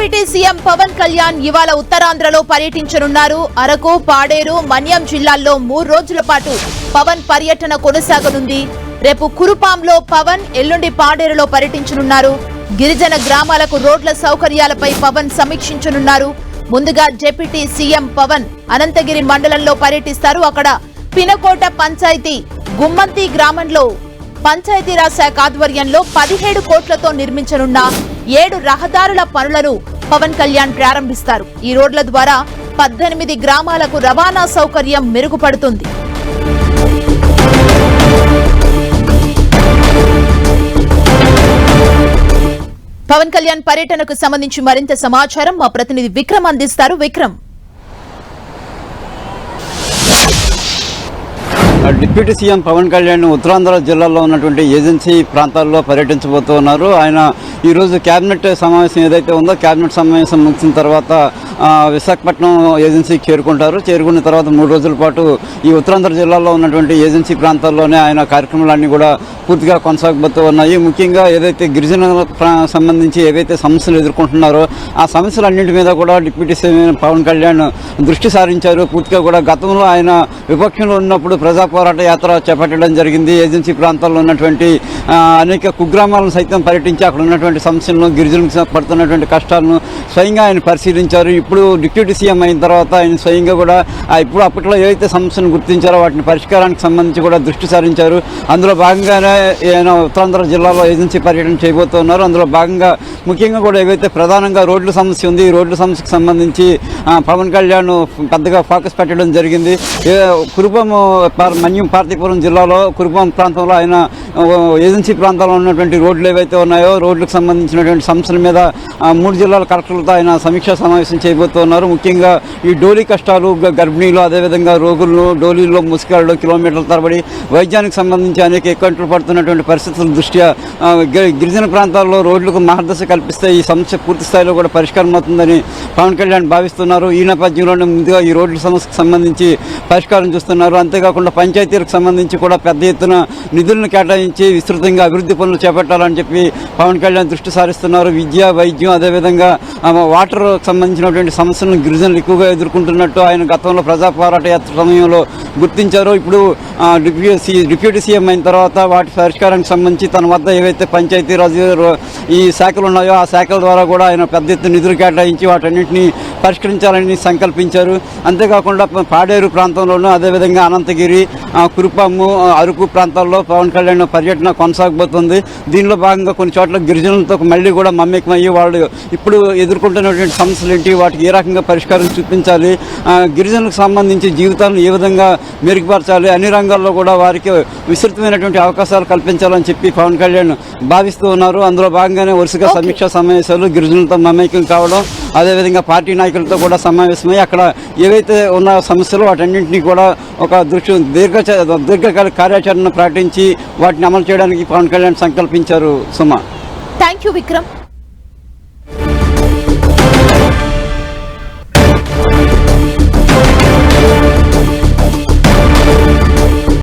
Deputy CM Pawan Kalyan ఇవాళ ఉత్తరాంధ్రలో పర్యటించనున్నారు. అరకు పాడేరు మన్యం జిల్లాల్లో మూడు రోజుల పాటు పవన్ పర్యటన కొనసాగనుంది. రేపు కురుపాంలో పవన్ ఎల్లుండి పాడేరులో పర్యటించనున్నారు. గిరిజన గ్రామాలకు రోడ్ల సౌకర్యాలపై పవన్ సమీక్షించనున్నారు. ముందుగా డిప్యూటీ సీఎం పవన్ అనంతగిరి మండలంలో పర్యటిస్తారు. అక్కడ పినకోట పంచాయతీ గుమ్మంతి గ్రామంలో పంచాయతీరాజ్ శాఖ ఆధ్వర్యంలో పదిహేడు కోట్లతో నిర్మించనున్న ఏడు రహదారుల పనులను పవన్ కళ్యాణ్ ప్రారంభిస్తారు. ఈ రోడ్ల ద్వారా పద్దెనిమిది గ్రామాలకు రవాణా సౌకర్యం మెరుగుపడుతుంది. పవన్ కళ్యాణ్ పర్యటనకు సంబంధించి మరింత సమాచారం మా ప్రతినిధి విక్రమ్ అందిస్తారు. విక్రమ్. డిప్యూటీ సీఎం పవన్ కళ్యాణ్ ఉత్తరాంధ్ర జిల్లాలో ఉన్నటువంటి ఏజెన్సీ ప్రాంతాల్లో పర్యటించబోతున్నారు. ఆయన ఈరోజు క్యాబినెట్ సమావేశం ఏదైతే ఉందో క్యాబినెట్ సమావేశం ముగిసిన తర్వాత విశాఖపట్నం ఏజెన్సీకి చేరుకుంటారు. చేరుకున్న తర్వాత మూడు రోజుల పాటు ఈ ఉత్తరాంధ్ర జిల్లాలో ఉన్నటువంటి ఏజెన్సీ ప్రాంతాల్లోనే ఆయన కార్యక్రమాలన్నీ కూడా పూర్తిగా కొనసాగబోతూ ఉన్నాయి ముఖ్యంగా ఏదైతే గిరిజనులకు సంబంధించి ఏవైతే సమస్యలు ఎదుర్కొంటున్నారో ఆ సమస్యలన్నింటి మీద కూడా డిప్యూటీ సీఎం పవన్ కళ్యాణ్ దృష్టి సారించారు. పూర్తిగా కూడా గతంలో ఆయన విపక్షంలో ఉన్నప్పుడు ప్రజా పోరాట యాత్ర చేపట్టడం జరిగింది. ఏజెన్సీ ప్రాంతాల్లో ఉన్నటువంటి అనేక కుగ్రామాలను సైతం పర్యటించి అక్కడ ఉన్నటువంటి సమస్యలను గిరిజనులకు పడుతున్నటువంటి కష్టాలను స్వయంగా ఆయన పరిశీలించారు. ఇప్పుడు డిప్యూటీ సీఎం అయిన తర్వాత ఆయన స్వయంగా కూడా ఇప్పుడు అప్పట్లో ఏవైతే సమస్యలను గుర్తించారో వాటిని పరిష్కారానికి సంబంధించి కూడా దృష్టి సారించారు. అందులో భాగంగానే ఆయన ఉత్తరాంధ్ర జిల్లాలో ఏజెన్సీ పర్యటన చేయబోతున్నారు. అందులో భాగంగా ముఖ్యంగా కూడా ఏవైతే ప్రధానంగా రోడ్ల సమస్య ఉంది ఈ రోడ్ల సమస్యకు సంబంధించి పవన్ కళ్యాణ్ పెద్దగా ఫోకస్ పెట్టడం జరిగింది. కురుపం పార్- మన్యం పార్తీపురం జిల్లాలో కురుపం ప్రాంతంలో ఆయన ఏజెన్సీ ప్రాంతంలో ఉన్నటువంటి రోడ్లు ఏవైతే ఉన్నాయో రోడ్లకు సంబంధించినటువంటి సమస్యల మీద మూడు జిల్లాల కలెక్టర్లతో ఆయన సమీక్షా సమావేశం చేయబోతున్నారు. ముఖ్యంగా ఈ డోలీ కష్టాలు గర్భిణీలు అదేవిధంగా రోగులను డోలీల్లో ముసుకాళ్ళు కిలోమీటర్ల తరబడి వైద్యానికి సంబంధించి అనేక ఇబ్బందులు పడుతున్నటువంటి పరిస్థితుల దృష్ట్యా గి- గిరిజన ప్రాంతాల్లో రోడ్లకు మార్గదర్శ కల్పిస్తే ఈ సమస్య పూర్తి స్థాయిలో కూడా పరిష్కారం అవుతుందని పవన్ కళ్యాణ్ భావిస్తున్నారు. ఈ నేపథ్యంలోనే ముందుగా ఈ రోడ్ల సమస్యకు సంబంధించి పరిష్కారం చూస్తున్నారు. అంతేకాకుండా పంచాయతీలకు సంబంధించి కూడా పెద్ద ఎత్తున నిధులను కేటాయించి విస్తృతంగా అభివృద్ధి పనులు చేపట్టాలని చెప్పి పవన్ కళ్యాణ్ దృష్టి సారిస్తున్నారు. విద్య వైద్యం అదేవిధంగా వాటర్ సంబంధించినటువంటి సమస్యలను గిరిజనులు ఎక్కువగా ఎదుర్కొంటున్నట్టు ఆయన గతంలో ప్రజా పోరాట యాత్ర సమయంలో గుర్తించారు. ఇప్పుడు డిప్యూటీ డిప్యూటీ సీఎం అయిన తర్వాత వాటి పరిష్కారానికి సంబంధించి తన వద్ద ఏవైతే పంచాయతీరాజ్ ఈ శాఖలు ఉన్నాయో ఆ శాఖల ద్వారా కూడా ఆయన పెద్ద ఎత్తున నిధులు కేటాయించి వాటన్నింటినీ పరిష్కరించాలని సంకల్పించారు. అంతేకాకుండా పాడేరు ప్రాంతంలోనూ అదేవిధంగా అనంతగిరి కురుపాము అరకు ప్రాంతాల్లో పవన్ కళ్యాణ్ పర్యటన కొనసాగబోతుంది. దీనిలో భాగంగా కొన్ని చోట్ల గిరిజనులతో మళ్ళీ కూడా మమ్మకమయ్యి వాళ్ళు ఇప్పుడు ఎదుర్కొంటున్నటువంటి సమస్యలు ఏంటి వాటికి ఏ రకంగా పరిష్కారం చూపించాలి? గిరిజనులకు సంబంధించి జీవితాలను ఏ విధంగా మెరుగుపరచాలి? అన్ని రంగాల్లో కూడా వారికి విస్తృతమైనటువంటి అవకాశాలు కల్పించాలని చెప్పి పవన్ కళ్యాణ్ భావిస్తూ ఉన్నారు. అందులో భాగంగానే వరుసగా. సమీక్షా సమావేశాలు గిరిజనులతో మమేకం కావడం అదేవిధంగా పార్టీ నాయకులతో కూడా సమావేశమై అక్కడ ఏవైతే ఉన్న సమస్యలు వాటన్నింటినీ కూడా ఒక దృష్టి దీర్ఘ దీర్ఘకాల కార్యాచరణ ప్రకటించి వాటిని అమలు చేయడానికి పవన్ కళ్యాణ్ సంకల్పించారు సుమ. Thank you Vikram.